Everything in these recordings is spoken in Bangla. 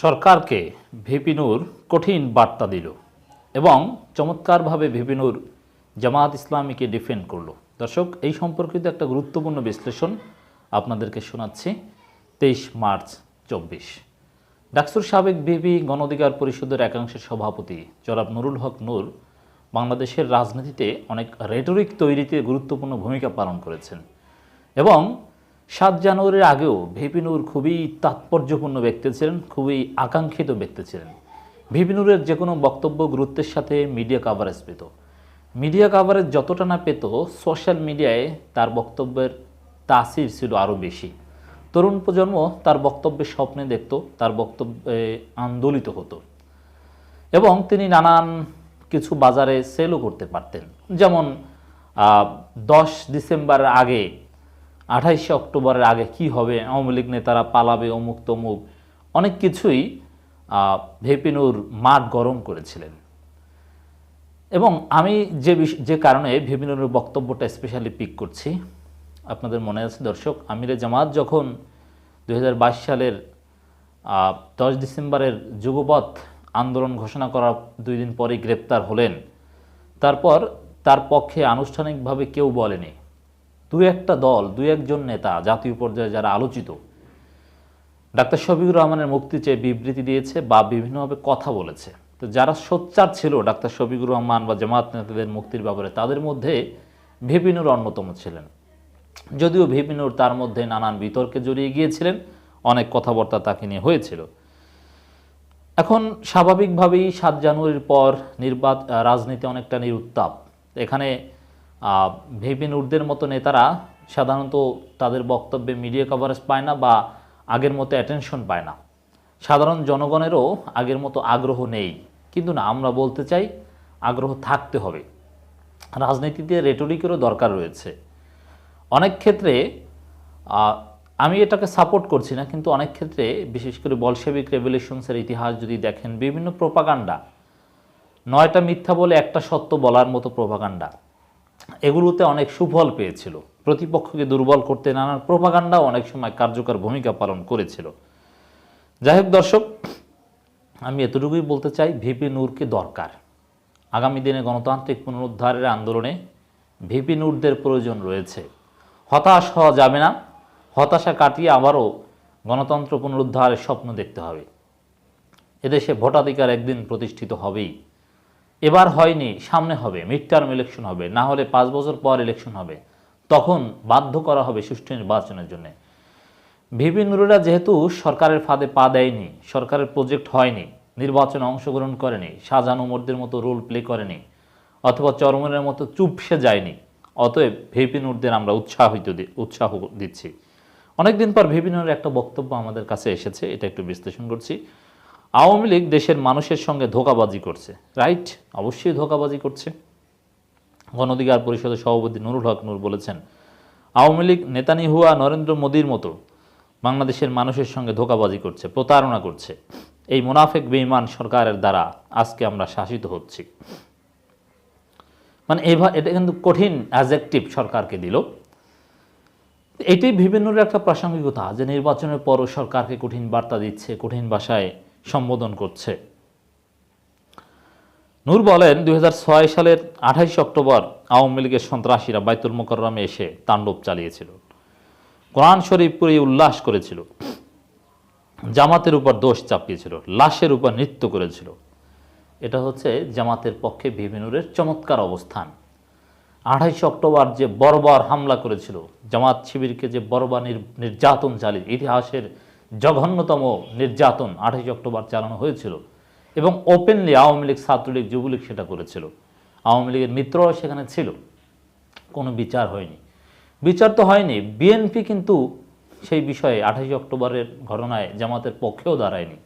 সরকারকে ভিপিনুর কঠিন বার্তা দিল এবং চমৎকারভাবে ভিপিনুর জামাত ইসলামীকে ডিফেন্ড করল। দর্শক, এই সম্পর্কিত একটা গুরুত্বপূর্ণ বিশ্লেষণ আপনাদেরকে শোনাচ্ছি তেইশ মার্চ চব্বিশ। ডাকসুর সাবেক ভিপি, গণঅধিকার পরিষদের একাংশের সভাপতি জনাব নুরুল হক নূর বাংলাদেশের রাজনীতিতে অনেক রেটরিক তৈরিতে গুরুত্বপূর্ণ ভূমিকা পালন করেছেন এবং সাত জানুয়ারির আগেও ভিপিনুর খুবই তাৎপর্যপূর্ণ ব্যক্তি ছিলেন, খুবই আকাঙ্ক্ষিত ব্যক্তি ছিলেন। ভিপিনুরের যে কোনো বক্তব্য গুরুত্বের সাথে মিডিয়া কাভারেজ পেত। মিডিয়া কাভারেজ যতটা না পেত সোশ্যাল মিডিয়ায় তার বক্তব্যের তাসির ছিল আরও বেশি। তরুণ প্রজন্ম তার বক্তব্যের স্বপ্নে দেখত, তার বক্তব্যে আন্দোলিত হতো। এবং তিনি নানান কিছু বাজারে সেলও করতে পারতেন। যেমন দশ ডিসেম্বরের আগে আঠাইশে অক্টোবরের আগে কি হবে, আওয়ামী লীগ নেতারা পালাবে অমুক তমুক, অনেক কিছুই ভেপিনুর মাঠ গরম করেছিলেন। এবং আমি যে যে কারণে ভেপিনুরের বক্তব্যটা স্পেশালি পিক করছি, আপনাদের মনে আছে দর্শক, আমিরে জামাত যখন দু হাজার বাইশ সালের দশ ডিসেম্বরের যুগপথ আন্দোলন ঘোষণা করার দুই দিন পরে গ্রেপ্তার হলেন, তারপর তার পক্ষে আনুষ্ঠানিকভাবে কেউ বলেনি। দু একটা দল দু একজন নেতা জাতীয় পর্যায়ে যারা আলোচিত, ডাক্তার শফিকুর রহমানের মুক্তি চেয়ে বিবৃতি দিয়েছে বা বিভিন্নভাবে কথা বলেছে। তো যারা সোচ্চার ছিল ডাক্তার শফিকুর রহমান বা জামাত নেতাদের মুক্তির ব্যাপারে, তাদের মধ্যে ভিপিনুর অন্যতম ছিলেন। যদিও ভিপিনুর তার মধ্যে নানান বিতর্কে জড়িয়ে গিয়েছিলেন, অনেক কথাবার্তা তাকে নিয়ে হয়েছিল। এখন স্বাভাবিকভাবেই সাত জানুয়ারির পর নির্বাচ, রাজনীতি অনেকটা নিরুত্তাপ। এখানে আহ, ভিপিনুরদের মতো নেতারা সাধারণত তাদের বক্তব্যে মিডিয়া কভারেজ পায় না বা আগের মতো অ্যাটেনশন পায় না। সাধারণ জনগণেরও আগের মতো আগ্রহ নেই। কিন্তু না আমরা বলতে চাই আগ্রহ থাকতে হবে। রাজনীতিতে রেটরিকেরও দরকার রয়েছে। অনেক ক্ষেত্রে আমি এটাকে সাপোর্ট করছি না কিন্তু অনেক ক্ষেত্রে বিশেষ করে বলশেবিক রেভলিউশনসের ইতিহাস যদি দেখেন বিভিন্ন প্রোপাগান্ডা নয়টা মিথ্যা বলে একটা সত্য বলার মতো প্রোপাগান্ডা এগুলোতে অনেক সুফল পেয়েছিল। প্রতিপক্ষকে দুর্বল করতে নানান প্রোপাগান্ডাও অনেক সময় কার্যকর ভূমিকা পালন করেছিল। যাই হোক দর্শক, আমি এতটুকুই বলতে চাই, ভিপি নূরকে দরকার। আগামী দিনে গণতান্ত্রিক পুনরুদ্ধারের আন্দোলনে ভিপি নূরদের প্রয়োজন রয়েছে। হতাশ হওয়া যাবে না। হতাশা কাটিয়ে আবারও গণতন্ত্র পুনরুদ্ধারের স্বপ্ন দেখতে হবে। এদেশে ভোটাধিকার একদিন প্রতিষ্ঠিত হবেই। এবার হয়নি, সামনে হবে মিড টার্ম ইলেকশন হবে, না হলে পাঁচ বছর পর ইলেকশন হবে। তখন বাধ্য করা হবে সুষ্ঠু নির্বাচনের জন্য। ভিপি নুরুরা যেহেতু সরকারের ফাঁদে পা দেয়নি, সরকারের প্রজেক্ট হয়নি, নির্বাচনে অংশগ্রহণ করেনি, শাহজাহান উমরদের মতো রোল প্লে করেনি, অথবা চরমনের মতো চুপসে যায়নি, অতএব ভিপি নুরদের আমরা উৎসাহিত উৎসাহ দিচ্ছি। অনেকদিন পর ভিপি নুরের একটা বক্তব্য আমাদের কাছে এসেছে, এটা একটু বিশ্লেষণ করছি। আওয়ামী লীগ দেশের মানুষের সঙ্গে ধোকাবাজি করছে। রাইট অবশ্যই ধোকাবাজি করছে। গণঅধিকার পরিষদের সভাপতি নুরুল হক নূর বলেছেন, আওয়ামী লীগ নেতানিহুয়া নরেন্দ্র মোদীর মতো বাংলাদেশের মানুষের সঙ্গে ধোকাবাজি করছে, প্রতারণা করছে। এই মুনাফেক বেঈমান সরকারের দ্বারা আজকে আমরা শাসিত হচ্ছি। মানে এভা এটা কিন্তু কঠিন অ্যাজেক্টিভ সরকারকে দিল। এটি বিভিন্নর একটা প্রাসঙ্গিকতা যে নির্বাচনের পরও সরকারকে কঠিন বার্তা দিচ্ছে, কঠিন ভাষায় সম্বোধন করছে। নূর বলেন, দুই সালের আঠাইশে অক্টোবর আওয়ামী লীগের সন্ত্রাসীরা বাইতুল মোকররমে এসে তাণ্ডব চালিয়েছিল। কোরআন শরীফ পুরে উল্লাস করেছিল। জামাতের উপর দোষ চাপিয়েছিল, লাশের উপর নৃত্য করেছিল। এটা হচ্ছে জামাতের পক্ষে বিভিনুরের চমৎকার অবস্থান। আঠাইশে অক্টোবর যে বর্বর হামলা করেছিল, জামাত শিবিরকে যে বর্বর নির্যাতন চালিয়ে, ইতিহাসের জঘন্যতম নির্যাতন আঠাইশে অক্টোবর চালানো হয়েছিল এবং ওপেনলি আওয়ামী লীগ, ছাত্রলীগ, যুবলীগ সেটা করেছিল। আওয়ামী লীগের মিত্ররাও সেখানে ছিল। কোনো বিচার হয়নি। বিচার তো হয়নি। বিএনপি কিন্তু সেই বিষয়ে আঠাশে অক্টোবরের ঘটনায় জামাতের পক্ষেও দাঁড়ায়নি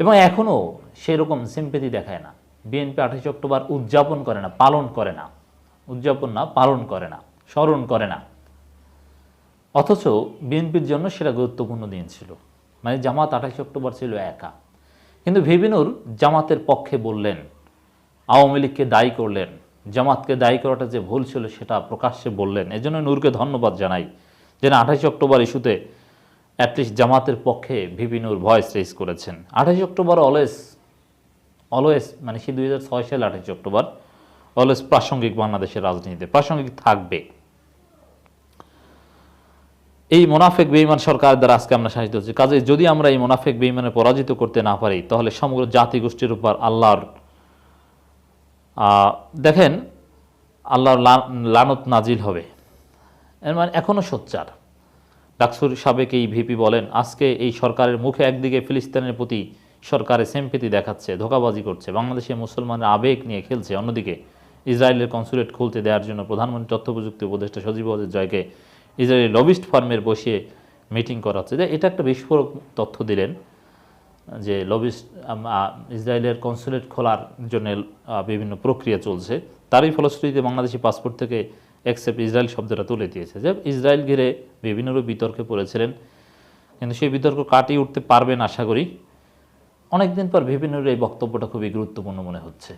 এবং এখনও সেরকম সিম্পেথি দেখায় না। বিএনপি আঠাশে অক্টোবর উদযাপন করে না, পালন করে না। উদযাপন না, পালন করে না, স্মরণ করে না। অথচ বিএনপির জন্য সেটা গুরুত্বপূর্ণ দিন ছিল। মানে জামাত আঠাশে অক্টোবর ছিল একা। কিন্তু ভিবিনুর জামাতের পক্ষে বললেন, আওয়ামী লীগকে দায়ী করলেন, জামাতকে দায়ী করাটা যে ভুল ছিল সেটা প্রকাশ্যে বললেন। এজন্য নূরকে ধন্যবাদ জানাই যে না আঠাশে অক্টোবর ইস্যুতে অ্যাটলিস্ট জামাতের পক্ষে ভিপিনুর ভয়েস রেজ করেছেন। আঠাশে অক্টোবর অলওয়েজ অলওয়েজ মানে সেই দুই সালে আঠাশে অক্টোবর অলওয়েজ প্রাসঙ্গিক বাংলাদেশের রাজনীতিতে, প্রাসঙ্গিক থাকবে। এই মোনাফেক বেইমান সরকার দ্বারা আজকে আমরা শাসিত হচ্ছি কাজে যদি আমরা এই মোনাফেক বেইমানে পরাজিত করতে না পারি, তাহলে সমগ্র জাতিগোষ্ঠীর উপর আল্লাহর দেখেন, আল্লাহর লানত নাজিল হবে। এর মানে এখনও সোচ্চার। ডাকসুর সাবেক এই ভিপি বলেন, আজকে এই সরকারের মুখে একদিকে ফিলিস্তিনের প্রতি সরকারের সেম্পেতি দেখাচ্ছে, ধোকাবাজি করছে, বাংলাদেশে মুসলমানের আবেগ নিয়ে খেলছে, অন্যদিকে ইসরায়েলের কনসুলেট খুলতে দেওয়ার জন্য প্রধানমন্ত্রী তথ্য প্রযুক্তি উপদেষ্টা সজীব জয়কে ইসরায়েলি লবিস্ট ফার্মের বসিয়ে মিটিং করা হচ্ছে যে এটা একটা বিস্ফোরক তথ্য দিলেন, যে লবিস্ট ইসরায়েলের কনসুলেট খোলার জন্য বিভিন্ন প্রক্রিয়া চলছে। তারই ফলশ্রুতিতে বাংলাদেশি পাসপোর্ট থেকে অ্যাকসেপ্ট ইসরায়েল শব্দটা তুলে দিয়েছে। যে ইসরায়েল ঘিরে বিভিন্ন রূপ বিতর্কে পড়েছিলেন, কিন্তু সেই বিতর্ক কাটিয়ে উঠতে পারবেন আশা করি। অনেকদিন পর বিভিন্নর এই বক্তব্যটা খুবই গুরুত্বপূর্ণ মনে হচ্ছে।